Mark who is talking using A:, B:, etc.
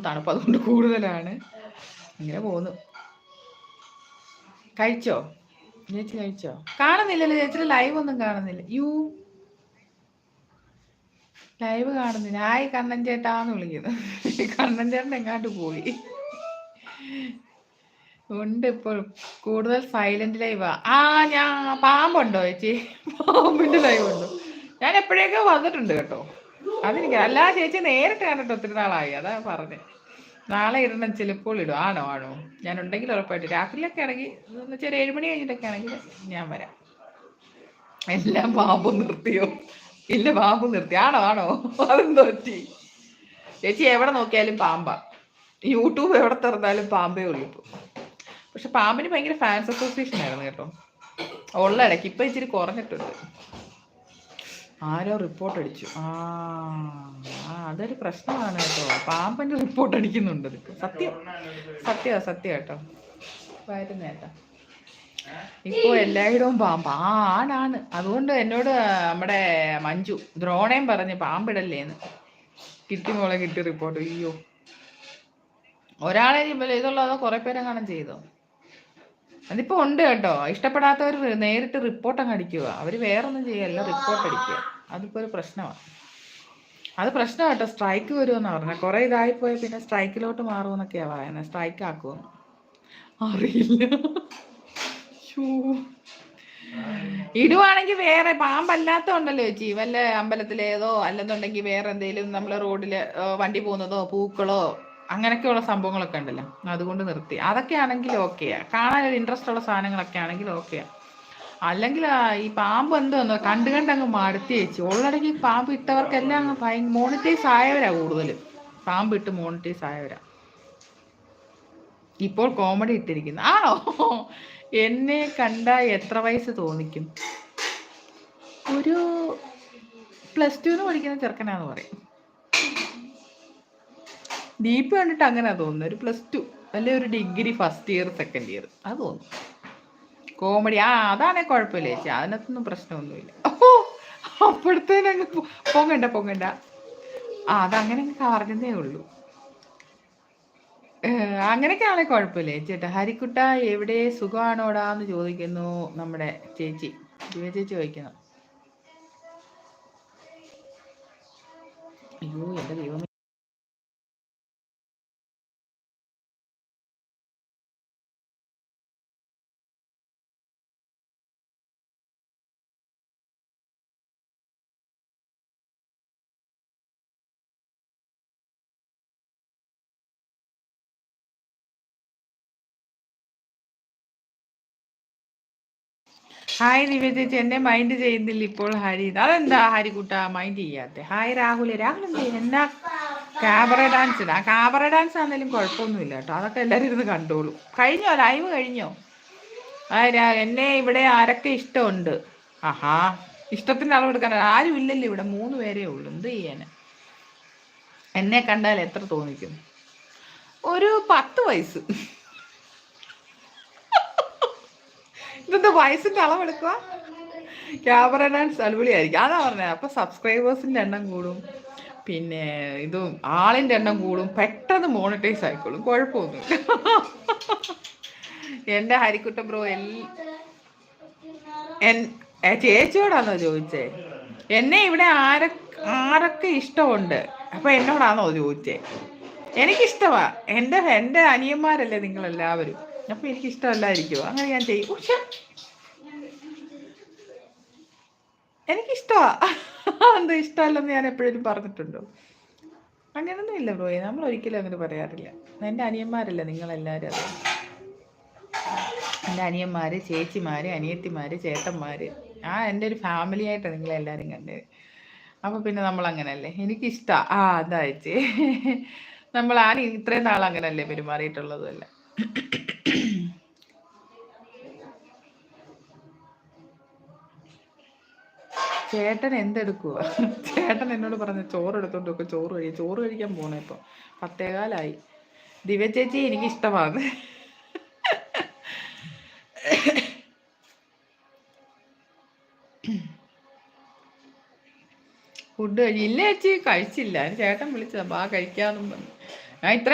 A: തണുപ്പ് അതുകൊണ്ട് കൂടുതലാണ്. ഇങ്ങനെ പോന്നു കഴിച്ചോ? ചേച്ചി കഴിച്ചോ? കാണുന്നില്ലല്ലോ ചേച്ചിയുടെ ലൈവ് ഒന്നും കാണുന്നില്ല. യു. ലൈവ് കാണുന്നില്ല. ഹായ് കണ്ണൻ ചേട്ടാന്ന് വിളിക്കുന്നു. കണ്ണൻ ചേട്ടൻ എങ്ങാണ്ട് പോയി. ഉണ്ട് ഇപ്പോൾ കൂടുതൽ സൈലന്റ് ലൈവാ ആ ഞാൻ പാമ്പുണ്ടോ ചേച്ചി? പാമ്പിന്റെ ലൈവ് ഉണ്ടോ? ഞാൻ എപ്പോഴേക്കോ വന്നിട്ടുണ്ട് കേട്ടോ. അതെനിക്ക് അല്ല ചേച്ചി നേരിട്ട് കണ്ടിട്ട് ഒത്തിരി നാളായി. അതാ പറഞ്ഞത് നാളെ ഇടണം ചിലപ്പോൾ ഇടും. ആണോ ആണോ? ഞാൻ ഉണ്ടെങ്കിൽ ഉറപ്പായിട്ട് രാത്രിയിലൊക്കെ ആണെങ്കിൽ എന്ന് വെച്ചാൽ മണി ഏഴുമണി കഴിഞ്ഞിട്ടൊക്കെ ആണെങ്കിൽ ഞാൻ വരാം. എല്ലാം ബാബു നിർത്തിയോ? ഇല്ല പാമ്പ് നിർത്തി. ആണോ ആണോ? അതെന്തോ ചേച്ചി എവിടെ നോക്കിയാലും പാമ്പാ. യൂട്യൂബ് എവിടെ തുറന്നാലും പാമ്പേ ഉള്ളൂ ഇപ്പോൾ പക്ഷെ പാമ്പിന് ഭയങ്കര ഫാൻസ് അസോസിയേഷൻ ആയിരുന്നു കേട്ടോ. ഉള്ള ഇടയ്ക്ക് ഇപ്പൊ ഇച്ചിരി കുറഞ്ഞിട്ടുണ്ട്. ആരോ റിപ്പോർട്ട് അടിച്ചു. ആ അതൊരു പ്രശ്നമാണ് കേട്ടോ. പാമ്പന്റെ റിപ്പോർട്ട് അടിക്കുന്നുണ്ട്. സത്യം. സത്യമാ സത്യം കേട്ടോ. വരുന്ന കേട്ടോ. ഇപ്പോ എല്ലായിടവും പാമ്പ്. ആ ആണാണ്. അതുകൊണ്ട് എന്നോട് നമ്മുടെ മഞ്ജു ദ്രോണയും പറഞ്ഞ് പാമ്പിടല്ലേന്ന്. കിട്ടി മോളെ കിട്ടി റിപ്പോർട്ട് അയ്യോ. ഒരാളെ ഇതുള്ളതോ കുറെ പേരെ കാണാൻ ചെയ്തോ? അതിപ്പോ ഉണ്ട് കേട്ടോ. ഇഷ്ടപ്പെടാത്തവർ നേരിട്ട് റിപ്പോർട്ട് അങ്ങ് അടിക്കുക അവർ വേറൊന്നും ചെയ്യല്ല റിപ്പോർട്ട് അടിക്കുക. അതിപ്പോ ഒരു പ്രശ്നമാണ് അത് പ്രശ്നമാട്ടോ സ്ട്രൈക്ക് വരുമെന്നാണ് പറഞ്ഞത് കുറേ ഇതായി പോയ പിന്നെ സ്ട്രൈക്കിലോട്ട് മാറുമെന്നൊക്കെയാ പറയുന്നത് സ്ട്രൈക്ക് ആക്കുമെന്ന് അറിയില്ല. ഇടുവാണെങ്കിൽ വേറെ പാമ്പല്ലാത്ത ഉണ്ടല്ലോ ചേച്ചി. വല്ല അമ്പലത്തിലേതോ അല്ലെന്നുണ്ടെങ്കിൽ വേറെ എന്തെങ്കിലും നമ്മളെ റോഡിൽ വണ്ടി പോകുന്നതോ പൂക്കളോ അങ്ങനെയൊക്കെയുള്ള സംഭവങ്ങളൊക്കെ ഉണ്ടല്ലോ. അതുകൊണ്ട് നിർത്തി. അതൊക്കെ ആണെങ്കിൽ ഓക്കെയാ. കാണാൻ ഒരു ഇൻട്രസ്റ്റ് ഉള്ള സാധനങ്ങളൊക്കെ ആണെങ്കിൽ ഓക്കെയാ. അല്ലെങ്കിൽ ഈ പാമ്പ് എന്തോന്നോ കണ്ടു കണ്ട് അങ്ങ് മടുത്തി വെച്ചു ഉള്ളടക്കി പാമ്പ് ഇട്ടവർക്കെല്ലാം അങ്ങ് ഭയ മോണിറ്റൈസ് ആയവരാ കൂടുതലും. പാമ്പ് ഇട്ട് മോണിറ്റൈസ് ആയവരാ. ഇപ്പോൾ കോമഡി ഇട്ടിരിക്കുന്നു. ആണോ? എന്നെ കണ്ട എത്ര വയസ്സ് തോന്നിക്കും? ഒരു പ്ലസ് ടുന്ന് പഠിക്കുന്ന ചെറുക്കനാന്ന് പറയും. ദീപ് കണ്ടിട്ട് അങ്ങനെ തോന്നുന്നു. ഒരു പ്ലസ് ടു അല്ലെ ഒരു degree first year second year അത് തോന്നും. കോമഡി ആ അതാണെ കുഴപ്പമില്ല. ചേച്ചി അതിനകത്തൊന്നും പ്രശ്നമൊന്നുമില്ല. ഓ അപ്പോഴത്തേനങ്ങ് പൊങ്ങണ്ട പൊങ്ങണ്ട. ആ അതങ്ങനെ പറഞ്ഞതേ ഉള്ളൂ. അങ്ങനെയൊക്കെ ആണെങ്കിൽ കുഴപ്പമില്ല. ചേട്ടാ ഹരിക്കുട്ട എവിടെ സുഖമാണോടാന്ന് ചോദിക്കുന്നു നമ്മുടെ ചേച്ചി. ദിവ്യ ചേച്ചി ചോദിക്കുന്നു. അയ്യോ എന്റെ ദൈവം ഹായ് ദിവ്യ ചേച്ചി എന്നെ മൈൻഡ് ചെയ്യുന്നില്ല ഇപ്പോൾ ഹരി. അതെന്താ ഹരിക്കുട്ട മൈൻഡ് ചെയ്യാത്തെ. ഹായ് രാഹുൽ. രാഹുൽ എന്ത്? എന്നാ? ക്യാബറ ഡാൻസ് ആ ക്യാബറ ഡാൻസ് ആണെങ്കിലും കുഴപ്പമൊന്നുമില്ല കേട്ടോ. അതൊക്കെ എല്ലാവരും ഇരുന്ന് കണ്ടോളൂ. കഴിഞ്ഞോ? ലൈവ് കഴിഞ്ഞോ? ആ രാ- എന്നെ ഇവിടെ ആരൊക്കെ ഇഷ്ടമുണ്ട്? ആഹാ. ഇഷ്ടത്തിന്റെ അളവെടുക്കാൻ ആരും ഇല്ലല്ലോ ഇവിടെ. മൂന്ന് പേരേ ഉള്ളൂ. എന്ത് ചെയ്യാന്? എന്നെ കണ്ടാൽ എത്ര തോന്നിക്കും? ഒരു പത്ത് വയസ്സ്. ഇതെന്താ വയസ്സിന്റെ അളവെടുക്കുക ക്യാമറ ഡാൻസ് അടിപൊളിയായിരിക്കും. അതാ പറഞ്ഞത് അപ്പൊ സബ്സ്ക്രൈബേഴ്സിന്റെ എണ്ണം കൂടും. പിന്നെ ഇതും ആളിന്റെ എണ്ണം കൂടും. പെട്ടെന്ന് മോണിറ്റൈസ് ആയിക്കോളും. കുഴപ്പമൊന്നുമില്ല. എന്റെ ഹരിക്കുട്ട ബ്രോ എൽ ചേച്ചിയോടാണോ ചോദിച്ചേ? എന്നെ ഇവിടെ ആര ആരൊക്കെ ഇഷ്ടമുണ്ട്? അപ്പൊ എന്നോടാന്നോ ചോദിച്ചേ? എനിക്കിഷ്ടമാ എന്റെ എന്റെ അനിയന്മാരല്ലേ നിങ്ങൾ എല്ലാവരും അപ്പൊ എനിക്ക് ഇഷ്ടമല്ലായിരിക്കുമോ അങ്ങനെ ഞാൻ ചെയ്യും. ഉഷ! എനിക്കിഷ്ടമാ എന്താ ഇഷ്ടമല്ലെന്ന് ഞാൻ എപ്പോഴും പറഞ്ഞിട്ടുണ്ടോ? അങ്ങനൊന്നും ഇല്ല ബ്രോയെ നമ്മൾ ഒരിക്കലും അങ്ങനെ പറയാറില്ല. എന്റെ അനിയന്മാരല്ല നിങ്ങളെല്ലാവരും അത്? എന്റെ അനിയന്മാര് ചേച്ചിമാര് അനിയത്തിമാര് ചേട്ടന്മാര്. ആ എന്റെ ഒരു ഫാമിലി ആയിട്ടാണ് നിങ്ങളെല്ലാവരും കണ്ടത്. അപ്പോൾ പിന്നെ നമ്മൾ അങ്ങനല്ലേ എനിക്കിഷ്ടാ. ആ അതാ ചേച്ചി. നമ്മൾ ആരും ഇത്രയും നാൾ അങ്ങനല്ലേ ചേട്ടൻ എന്തെടുക്കുക ചേട്ടൻ എന്നോട് പറഞ്ഞ ചോറ് എടുത്തോണ്ട് വെക്കും. ചോറ് കഴി ചോറ് കഴിക്കാൻ പോണേ ഇപ്പൊ. പത്തേകാലായി. ദിവ്യ ചേച്ചി എനിക്ക് ഇഷ്ടമാണ് ഫുഡ് ചേച്ചി കഴിച്ചില്ല. ചേട്ടൻ വിളിച്ചതാ ബാ കഴിക്കാന്നും പറഞ്ഞു. ഞാൻ ഇത്ര